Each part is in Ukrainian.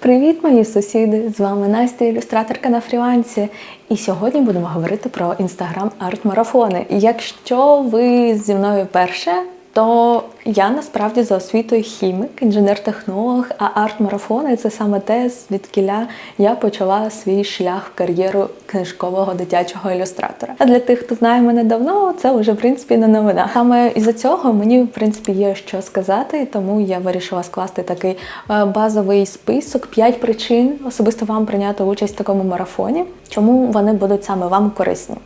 Привіт, мої сусіди! З вами Настя, ілюстраторка на фрілансі. І сьогодні будемо говорити про інстаграм арт-марафони. Якщо ви зі мною перше, то я насправді за освітою хімік, інженер-технолог, а арт-марафони це саме те, звідкіля я почала свій шлях в кар'єру книжкового дитячого ілюстратора. А для тих, хто знає мене давно, це вже в принципі не новина. Саме із-за цього мені в принципі є що сказати, тому я вирішила скласти такий е, базовий список п'ять причин особисто вам прийняти участь в такому марафоні, чому вони будуть саме вам корисні.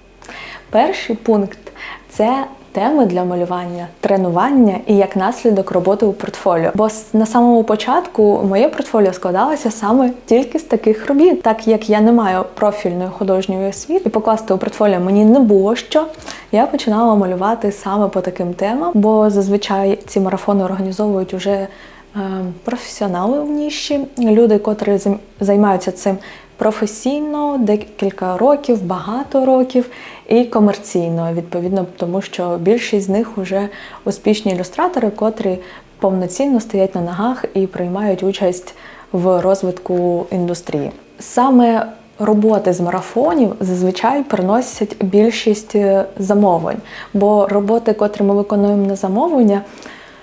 Перший пункт це теми для малювання, тренування і як наслідок роботи у портфоліо. Бо на самому початку моє портфоліо складалося саме тільки з таких робіт, так як я не маю профільної художньої освіти, і покласти у портфоліо мені не було що. Я починала малювати саме по таким темам, бо зазвичай ці марафони організовують уже е, професіонали в ніші, люди, котрі займ- займаються цим професійно, декілька років, багато років, і комерційно, відповідно, тому що більшість з них вже успішні ілюстратори, котрі повноцінно стоять на ногах і приймають участь в розвитку індустрії. Саме Роботи з марафонів зазвичай приносять більшість е, замовлень, бо роботи, котрі ми виконуємо на замовлення,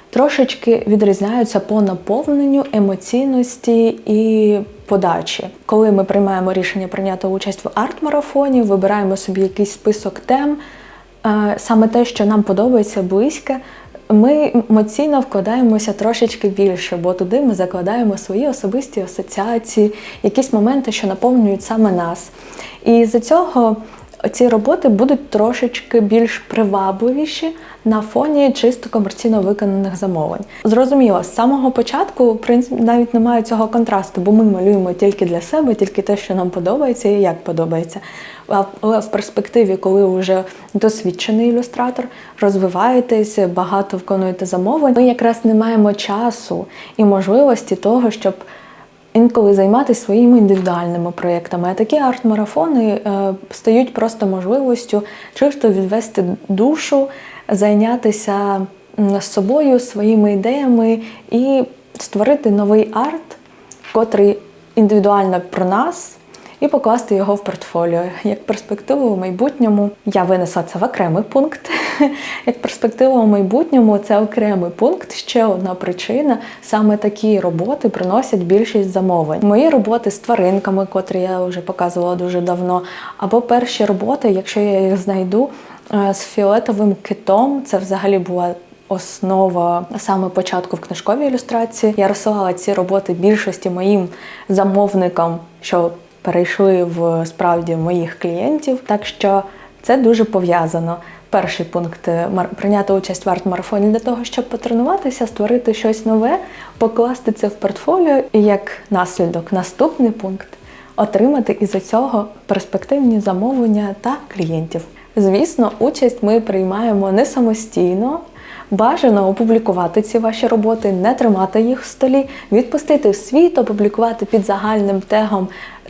трошечки відрізняються по наповненню емоційності і подачі. Коли ми приймаємо рішення прийняти участь в арт-марафоні, вибираємо собі якийсь список тем, е, саме те, що нам подобається, близьке. Ми емоційно вкладаємося трошечки більше, бо туди ми закладаємо свої особисті асоціації, якісь моменти, що наповнюють саме нас. І з-за цього ці роботи будуть трошечки більш привабливіші на фоні чисто комерційно виконаних замовлень. Зрозуміло, з самого початку в принципі навіть немає цього контрасту, бо ми малюємо тільки для себе, тільки те, що нам подобається і як подобається. Але в перспективі, коли вже досвідчений ілюстратор, розвиваєтесь, багато виконуєте замовлень, ми якраз не маємо часу і можливості того, щоб інколи займатися своїми індивідуальними проєктами. А такі арт-марафони е, стають просто можливістю чисто відвести душу, зайнятися собою, своїми ідеями і створити новий арт, котрий індивідуально про нас. І покласти його в портфоліо. Як перспективу у майбутньому я винесла це в окремий пункт. Як перспектива у майбутньому це окремий пункт. Ще одна причина. Саме такі роботи приносять більшість замовлень. Мої роботи з тваринками, котрі я вже показувала дуже давно, або перші роботи, якщо я їх знайду, е, з фіолетовим китом, це взагалі була основа саме початку в книжковій ілюстрації. Я розсилала ці роботи більшості моїм замовникам, що перейшли в справді моїх клієнтів. Так що це дуже пов'язано. Перший пункт е, прийняти участь в арт-марафоні для того, щоб потренуватися, створити щось нове, покласти це в портфоліо, і як наслідок, наступний пункт отримати із-за цього перспективні замовлення та клієнтів. Звісно, участь ми приймаємо не самостійно. Бажано опублікувати ці ваші роботи, не тримати їх в столі, відпустити в світ, опублікувати під загальним тегом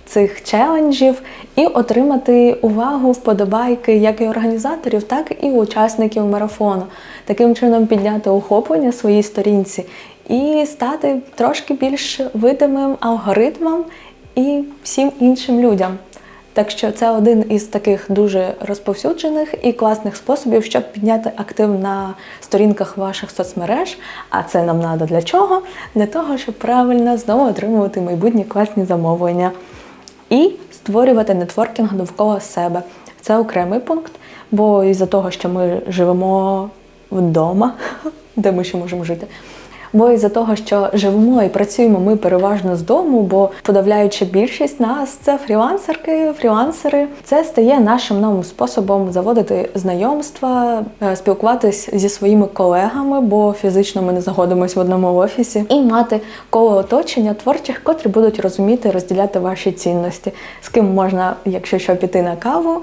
цих челенджів і отримати увагу, вподобайки як і організаторів, так і учасників марафону. Таким чином підняти охоплення своїй сторінці і стати трошки більш видимим алгоритмом і всім іншим людям. Так що це один із таких дуже розповсюджених і класних способів, щоб підняти актив на сторінках ваших соцмереж. А це нам треба для чого? Для того, щоб правильно знову отримувати майбутні класні замовлення і створювати нетворкінг довкола себе. Це окремий пункт, бо із-за того, що ми живемо вдома, де ми ще можемо жити. Бо із-за того, що живемо і працюємо ми переважно з дому, бо подавляюча більшість нас це фрілансерки, фрілансери. Це стає нашим новим способом заводити знайомства, е, спілкуватись зі своїми колегами, бо фізично ми не знаходимося в одному офісі, і мати коло оточення творчих, котрі будуть розуміти, розділяти ваші цінності, з ким можна, якщо що, піти на каву,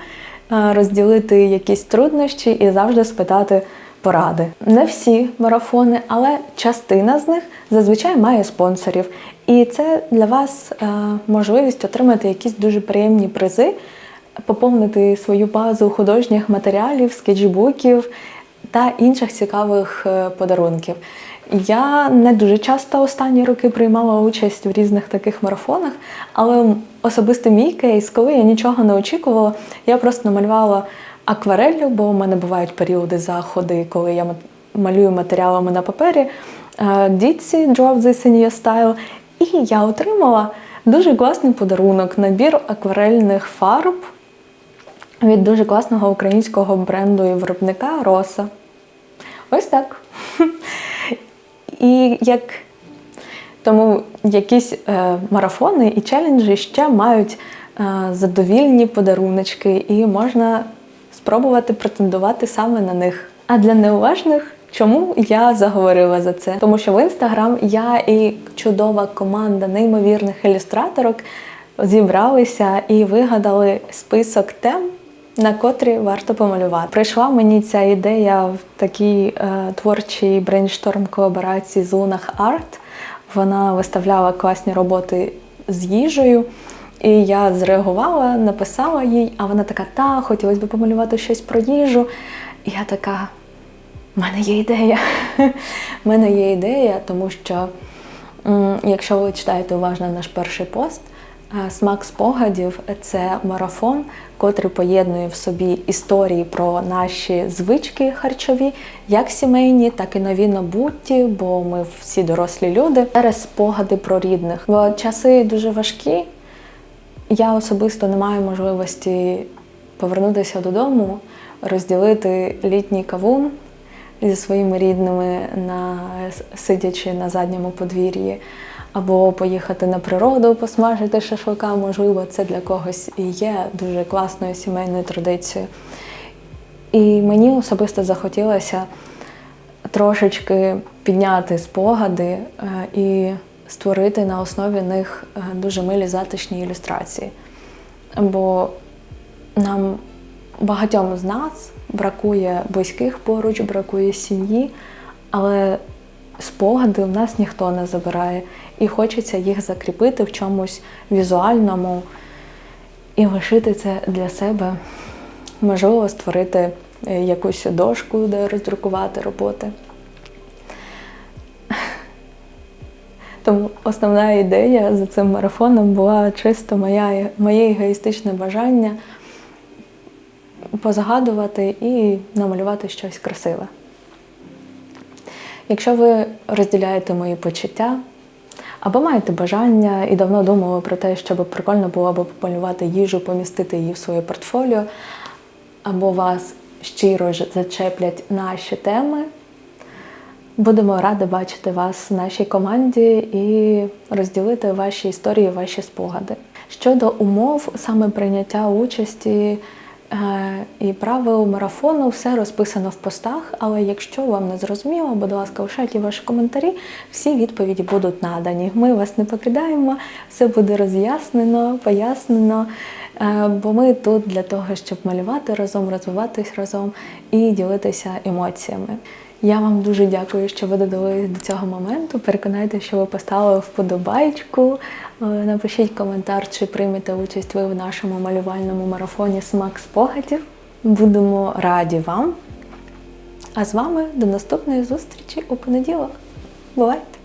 е, розділити якісь труднощі і завжди спитати поради. Не всі марафони, але частина з них зазвичай має спонсорів. І це для вас е, можливість отримати якісь дуже приємні призи, поповнити свою базу художніх матеріалів, скетчбуків та інших цікавих е, подарунків. Я не дуже часто останні роки приймала участь в різних таких марафонах, але особисто мій кейс, коли я нічого не очікувала, я просто намалювала аквареллю, бо в мене бувають періоди заходи, коли я малюю матеріалами на папері. Е, Дітці Draw This in Style. І я отримала дуже класний подарунок набір акварельних фарб від дуже класного українського бренду і виробника Роса. Ось так. І як тому якісь е, марафони і челенджі ще мають е, задовільні подаруночки, і можна спробувати претендувати саме на них. А для неуважних, чому я заговорила за це? Тому що в інстаграм я і чудова команда неймовірних ілюстраторок зібралися і вигадали список тем. На котрі варто помалювати. Прийшла мені ця ідея в такій е, творчій брейншторм колаборації з Лунах Арт. Вона виставляла класні роботи з їжею. І я зреагувала, написала їй, а вона така, та, хотілося б помалювати щось про їжу. І я така, в мене є ідея. В мене є ідея, тому що якщо ви читаєте уважно наш перший пост, е, смак спогадів це марафон, котрий поєднує в собі історії про наші звички харчові, як сімейні, так і нові набутті, бо ми всі дорослі люди. Зараз спогади про рідних. Бо часи дуже важкі. Я особисто не маю можливості повернутися додому, розділити літній кавун зі своїми рідними, на, сидячи на задньому подвір'ї, або поїхати на природу, посмажити шашлика. Можливо, це для когось і є дуже класною сімейною традицією. І мені особисто захотілося трошечки підняти спогади е, і створити на основі них е, дуже милі затишні ілюстрації. Бо нам багатьом з нас бракує близьких поруч, бракує сім'ї, але спогади в нас ніхто не забирає. І хочеться їх закріпити в чомусь візуальному і лишити це для себе. Можливо, створити е, якусь дошку, де роздрукувати роботи. Тому основна ідея за цим марафоном була чисто моя, моє егоїстичне бажання позагадувати і намалювати щось красиве. Якщо ви розділяєте мої почуття, або маєте бажання і давно думали про те, щоб прикольно було б помалювати їжу, помістити її в своє портфоліо, або вас щиро зачеплять наші теми, будемо раді бачити вас в нашій команді і розділити ваші історії, ваші спогади. Щодо умов саме прийняття участі е, і правил марафону, все розписано в постах. Але якщо вам не зрозуміло, будь ласка, лишайте ваші коментарі, всі відповіді будуть надані. Ми вас не покидаємо, все буде роз'яснено, пояснено. Е, Бо ми тут для того, щоб малювати разом, розвиватись разом і ділитися емоціями. Я вам дуже дякую, що ви додали до цього моменту. Переконайте, що ви поставили вподобайку. Е, Напишіть коментар, чи приймете участь ви в нашому малювальному марафоні Смак спогадів. Будемо раді вам. А з вами до наступної зустрічі у понеділок. Бувайте!